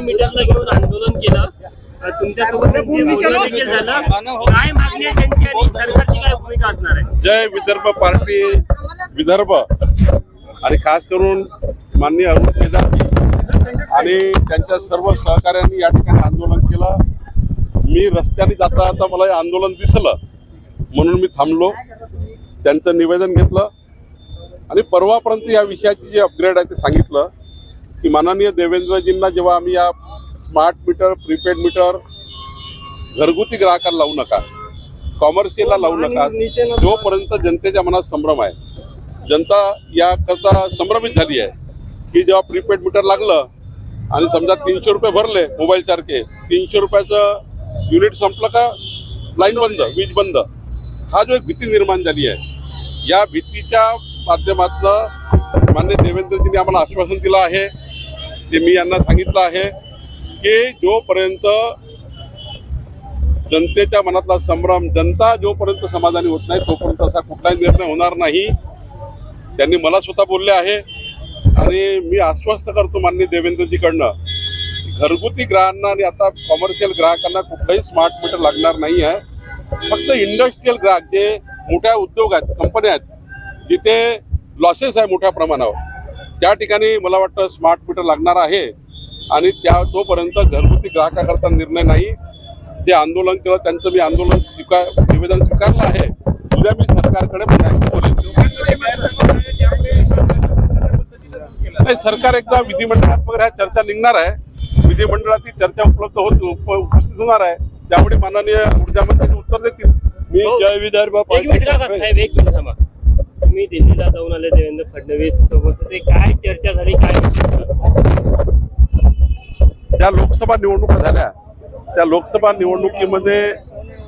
मीटरला घेऊन आंदोलन केलं. अ, तुमच्यासोबत त्यांची बोलणं देखील झालं. काय मागणी आहे त्यांची आणि सरकारची काय भूमिका असणार आहे? जय विदर्भ पार्टी विदर्भ. आणि खास करून माननीय अरुण केदार आणि त्यांच्या सर्व सहकाऱ्यांनी या ठिकाणी आंदोलन केलं. मी रस्त्याने जाता जाता मला हे आंदोलन दिसलं. म्हणून मी थांबलो. त्यांचं निवेदन घेतलं. आणि परवापर्यंत या विषयाची जे अपग्रेड आहे ते सांगितलं. की माननीय देवेंद्रजींना जेव्हा आम्ही या स्मार्ट मीटर प्रीपेड मीटर घरगुती ग्राहकाला लावू नका कॉमर्शियलला लावू नका जोपर्यंत जनतेच्या मनात संभ्रम आहे जनता याकरता संभ्रमित झाली आहे की जेव्हा प्रीपेड मीटर लागलं आणि समजा तीनशे रुपये भरले मोबाईल सारखे तीनशे रुपयाचं युनिट संपलं का? लाईन बंद वीज बंद. हा जो एक भीती निर्माण झाली आहे या भीतीच्या माध्यमातनं मान्य देवेंद्रजींनी आम्हाला आश्वासन दिलं आहे. ते मी यांना सांगितलं आहे की जोपर्यंत जनतेच्या मनातला संभ्रम जनता जोपर्यंत समाधानी होत नाही तोपर्यंत असा कुठलाही निर्णय होणार नाही. त्यांनी मला स्वतः बोलले आहे. आणि मी आश्वस्त करतो माननीय देवेंद्रजीकडनं घरगुती ग्राहकांना आणि आता कॉमर्शियल ग्राहकांना कुठलाही स्मार्ट मीटर लागणार नाही आहे. फक्त इंडस्ट्रीयल ग्राहक जे मोठ्या उद्योग आहेत कंपन्या आहेत जिथे लॉसेस आहे मोठ्या प्रमाणावर. त्या ठिकाणी मला वाटतं स्मार्ट मीटर लागणार आहे आणि त्या तोपर्यंत घरगुती ग्राहकाकरता निर्णय नाही जे आंदोलन केलं त्यांचं मी आंदोलन स्वीकार निवेदन स्वीकारलं आहे उद्या मी सरकारकडे नाही सरकार एकदा विधिमंडळात वगैरे ह्या चर्चा निघणार आहे. विधिमंडळात ती चर्चा उपलब्ध होत उप- उपस्थित होणार आहे. त्यामुळे माननीय ऊर्जा मंत्री उत्तर देतील. मी. जय विदर्भ दिल्लीला जाऊन आले देवेंद्र फडणवीस सोबत ते काय चर्चा झाली काय ज्या लोकसभा निवडणुका झाल्या त्या लोकसभा निवडणुकीमध्ये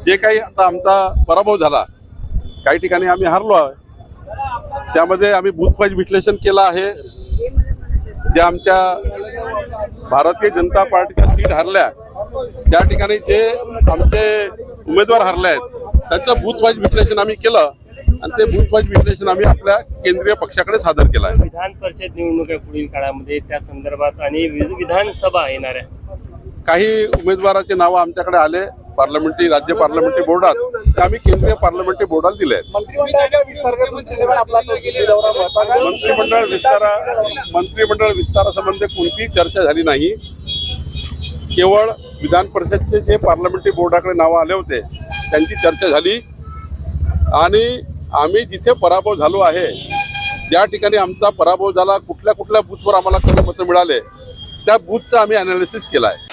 जे काही आता आमचा पराभव झाला काही ठिकाणी आम्ही हारलो आहे. त्यामध्ये आम्ही बूथवाईज विश्लेषण केलं आहे. जे आमच्या भारतीय जनता पार्टीच्या सीट हरल्या त्या ठिकाणी जे आमचे उमेदवार हरले आहेत त्यांचं बूथवाईज विश्लेषण आम्ही केलं. आणि ते बूथ वाईज विश्लेषण आम्ही आपल्या केंद्रीय पक्षाकडे सादर केलं आहे. विधान परिषद निवडणूक आहे पुढील काळामध्ये त्या संदर्भात आणि विधानसभा येणार आहे काही उमेदवाराचे नावं आमच्याकडे आले पार्लमेंटरी राज्य पार्लमेंटरी बोर्डात ते आम्ही केंद्रीय पार्लमेंटरी बोर्डाला दिले. मंत्रिमंडळ विस्तारा मंत्रिमंडळ विस्तारासंबंधी कोणतीही चर्चा झाली नाही. केवळ विधान परिषदचे जे पार्लमेंटरी बोर्डाकडे नावं आले होते त्यांची चर्चा झाली. आणि आम्ही जिथे पराभव झालो आहे ज्या ठिकाणी आमचा पराभव झाला कुठल्या कुठल्या बूथवर आम्हाला कमी मतं मिळाले त्या बूथचं आम्ही अनालिसिस केलं आहे.